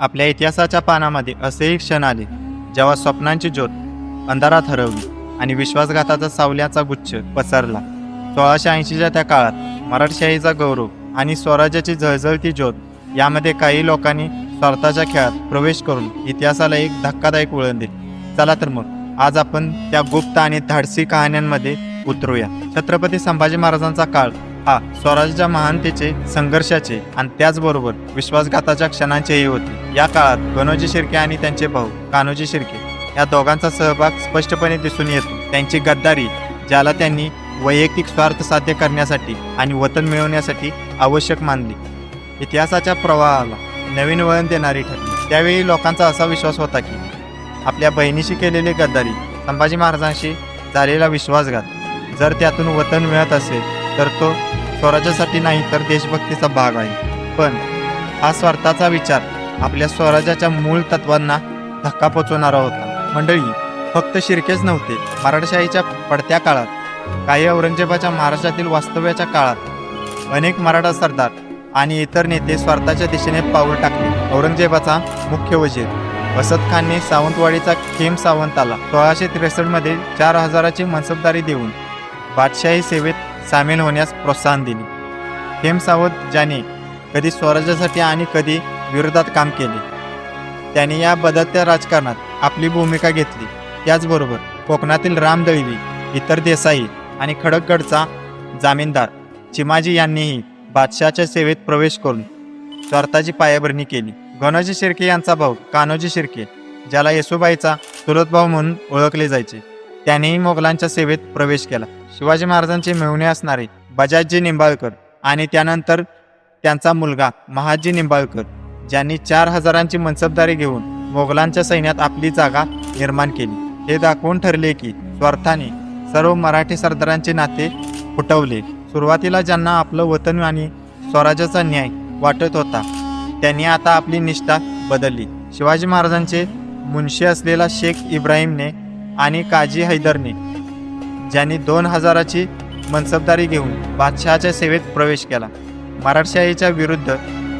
आपल्या इतिहासाच्या पानामध्ये असेही क्षण आले जेव्हा स्वप्नांची ज्योत अंधारात हरवली आणि विश्वासघाताचा सावल्याचा गुच्छ पसरला. सोळाशे ऐंशीच्या त्या काळात मराठशाहीचा गौरव आणि स्वराज्याची जळजळती ज्योत यामध्ये काही लोकांनी स्वार्थाच्या खेळात प्रवेश करून इतिहासाला एक धक्कादायक वळण दिले. चला तर मग आज आपण त्या गुप्त आणि धाडसी कहाण्यांमध्ये उतरूया. छत्रपती संभाजी महाराजांचा काळ हा स्वराज्याच्या महानतेचे संघर्षाचे आणि त्याचबरोबर विश्वासघाताच्या क्षणांचेही होते. या काळात गणोजी शिर्के आणि त्यांचे भाऊ कान्होजी शिर्के या दोघांचा सहभाग स्पष्टपणे दिसून येतो. त्यांची गद्दारी ज्याला त्यांनी वैयक्तिक स्वार्थ साध्य करण्यासाठी आणि वतन मिळवण्यासाठी आवश्यक मानली. इतिहासाच्या प्रवाहाला नवीन वळण देणारी ठरली. त्यावेळी लोकांचा असा विश्वास होता की आपल्या बहिणीशी केलेली गद्दारी संभाजी महाराजांशी झालेला विश्वासघात. जर त्यातून वतन मिळत असेल तर तो स्वराज्यासाठी नाही तर देशभक्तीचा भाग आहे. पण हा स्वार्थाचा विचार आपल्या स्वराज्याच्या मूळ तत्वांना धक्का पोचवणारा होता. मंडळी फक्त शिरकेच नव्हते. मराठशाहीच्या पडत्या काळात काही औरंगजेबाच्या महाराष्ट्रातील वास्तव्याच्या काळात अनेक मराठा सरदार आणि इतर नेते स्वार्थाच्या दिशेने पाऊल टाकले. औरंगजेबाचा मुख्य वजीर वसत खानने सावंतवाडीचा खेम सावंताला सोळाशे त्रेसष्टमध्ये चार हजाराची मनसबदारी देऊन बादशाही सेवेत सामील होण्यास प्रोत्साहन दिले. हेम सावंत ज्याने कधी स्वराज्यासाठी आणि कधी विरोधात काम केले त्याने या बदलत्या राजकारणात आपली भूमिका घेतली. त्याचबरोबर कोकणातील राम दळवी इतर देसाई आणि खडकगडचा जामीनदार चिमाजी यांनीही बादशहाच्या सेवेत प्रवेश करून स्वार्थाची पायाभरणी केली. गणोजी शिर्के यांचा भाऊ कान्होजी शिर्के ज्याला येसुबाईचा चुलत भाऊ म्हणून ओळखले जायचे. त्यानेही मोगलांच्या सेवेत प्रवेश केला. शिवाजी महाराजांचे मेहुणे असणारे बजाजजी निंबाळकर आणि त्यानंतर त्यांचा मुलगा महाजी निंबाळकर ज्यांनी चार हजारांची मनसबदारी घेऊन मोगलांच्या सैन्यात आपली जागा निर्माण केली. हे दाखवून ठरले की स्वार्थाने सर्व मराठी सरदारांचे नाते फुटवले. सुरुवातीला ज्यांना आपलं वतन आणि स्वराज्याचा न्याय वाटत होता त्यांनी आता आपली निष्ठा बदलली. शिवाजी महाराजांचे मुनशी असलेला शेख इब्राहिमने आणि काजी हैदरने ज्यांनी दोन हजाराची मनसबदारी घेऊन बादशहाच्या सेवेत प्रवेश केला मराठशाहीच्या विरुद्ध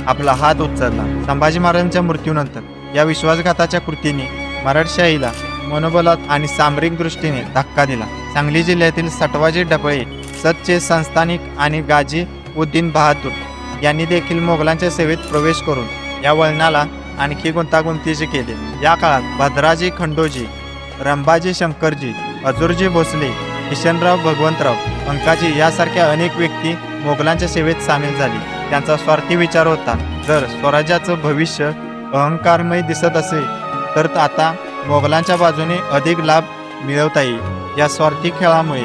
आपला हात उचलला. संभाजी महाराजांच्या मृत्यूनंतर या विश्वासघाताच्या कृतीने मराठशाहीला मनोबलात आणि सामरिक दृष्टीने धक्का दिला. सांगली जिल्ह्यातील सटवाजी डबळे सच्चे संस्थानिक आणि गाजी उद्दीन बहादूर यांनी देखील मोगलांच्या सेवेत प्रवेश करून या वळणाला आणखी गुंतागुंतीचे केले. या काळात भद्राजी खंडोजी रंभाजी शंकरजी अजूरजी भोसले किशनराव भगवंतराव अंकाजी यासारख्या अनेक व्यक्ती मोगलांच्या सेवेत सामील झाली. त्यांचा स्वार्थी विचार होता जर स्वराज्याचं भविष्य अहंकारमय दिसत असेल तर आता मोगलांच्या बाजूने अधिक लाभ मिळवता येईल. या स्वार्थी खेळामुळे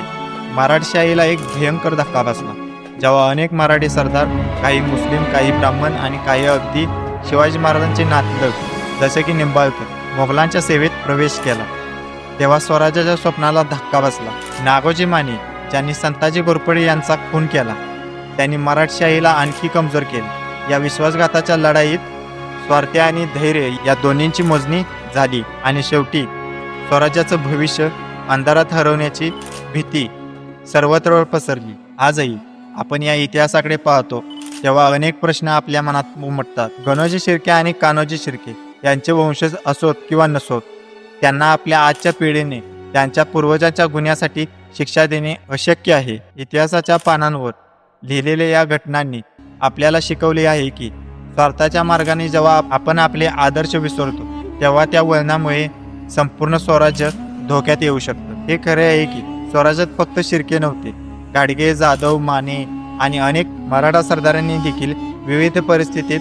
मराठशाहीला एक भयंकर धक्का बसला. जेव्हा अनेक मराठी सरदार काही मुस्लिम काही ब्राह्मण आणि काही अगदी शिवाजी महाराजांचे नातलग जसे की निंबाळकर मोगलांच्या सेवेत प्रवेश केला. तेव्हा स्वराज्याच्या स्वप्नाला धक्का बसला. नागोजी माने ज्यांनी संताजी घोरपडे यांचा खून केला त्यांनी मराठशाहीला आणखी कमजोर केले. या विश्वासघाताच्या लढाईत स्वार्थी आणि धैर्य या दोन्हींची मोजणी झाली आणि शेवटी स्वराज्याचं भविष्य अंधारात हरवण्याची भीती सर्वत्र पसरली. आजही आपण या इतिहासाकडे पाहतो तेव्हा अनेक प्रश्न आपल्या मनात उमटतात. गणोजी शिर्के आणि कान्होजी शिर्के यांचे वंशज असोत किंवा नसोत त्यांना आपल्या आजच्या पिढीने त्यांच्या पूर्वजांच्या गुन्ह्यासाठी शिक्षा देणे अशक्य आहे. इतिहासाच्या पानांवर लिहिलेल्या या घटनांनी आपल्याला शिकवले आहे की स्वार्थाच्या मार्गाने जेव्हा आपण आपले आदर्श विसरतो तेव्हा त्या वळणामुळे संपूर्ण स्वराज्य धोक्यात येऊ शकतं. हे खरे आहे की स्वराज्यात फक्त शिर्के नव्हते. गाडगे जाधव माने आणि अनेक मराठा सरदारांनी देखील विविध परिस्थितीत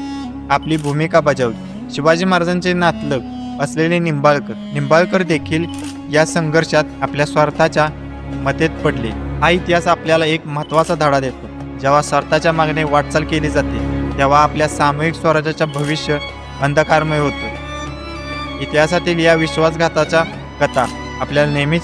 आपली भूमिका बजावली. शिवाजी महाराजांचे नातलग असलेले निंबाळकर. निंबाळकर देखील या संघर्षात आपल्या स्वार्थाच्या मतेत पडले. हा इतिहास आपल्याला एक महत्त्वाचा धडा देतो. जेव्हा स्वार्थाच्या मागणे वाटचाल केली जाते तेव्हा आपल्या सामूहिक स्वराज्याच्या भविष्य अंधकारमय होतो. इतिहासातील या विश्वासघाताच्या कथा आपल्याला नेहमीच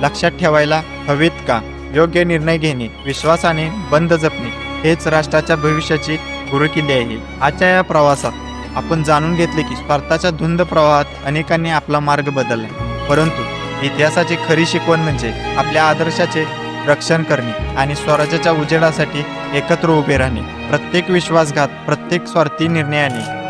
लक्षात ठेवायला हवेत का? योग्य निर्णय घेणे विश्वासाने बंद जपणे हेच राष्ट्राच्या भविष्याची गुरुकिल्ली आहे. आजच्या या प्रवासात आपण जाणून घेतले की स्पर्धाच्या धुंद प्रवाहात अनेकांनी आपला मार्ग बदलला. परंतु इतिहासाची खरी शिकवण म्हणजे आपल्या आदर्शाचे रक्षण करणे आणि स्वराज्याच्या उजेडासाठी एकत्र उभे राहणे प्रत्येक विश्वासघात प्रत्येक स्वार्थी निर्णयाने.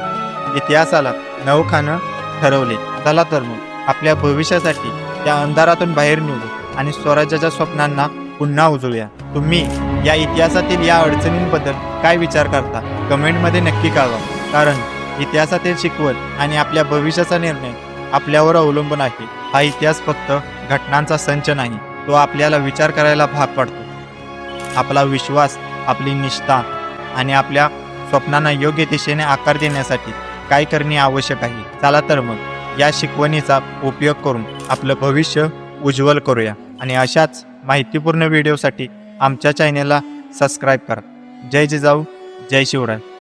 इतिहासाला नवखानं ठरवले. चला तर मग आपल्या भविष्यासाठी त्या अंधारातून बाहेर निघू आणि स्वराज्याच्या स्वप्नांना पुन्हा उजळूया. तुम्ही या इतिहासातील या अडचणींबद्दल काय विचार करता? कमेंटमध्ये नक्की कळवा. कारण इतिहासातील शिकवण आणि आपल्या भविष्याचा निर्णय आपल्यावर अवलंबून आहे. हा इतिहास फक्त घटनांचा संच नाही तो आपल्याला विचार करायला भाग पाडतो. आपला विश्वास आपली निष्ठा आणि आपल्या स्वप्नांना योग्य दिशेने आकार देण्यासाठी काय करणे आवश्यक आहे? चला तर मग या शिकवणीचा उपयोग करून आपलं भविष्य उज्ज्वल करूया आणि अशाच माहितीपूर्ण व्हिडिओसाठी आमच्या चॅनेलला सबस्क्राईब करा. जय जिजाऊ जय शिवराय.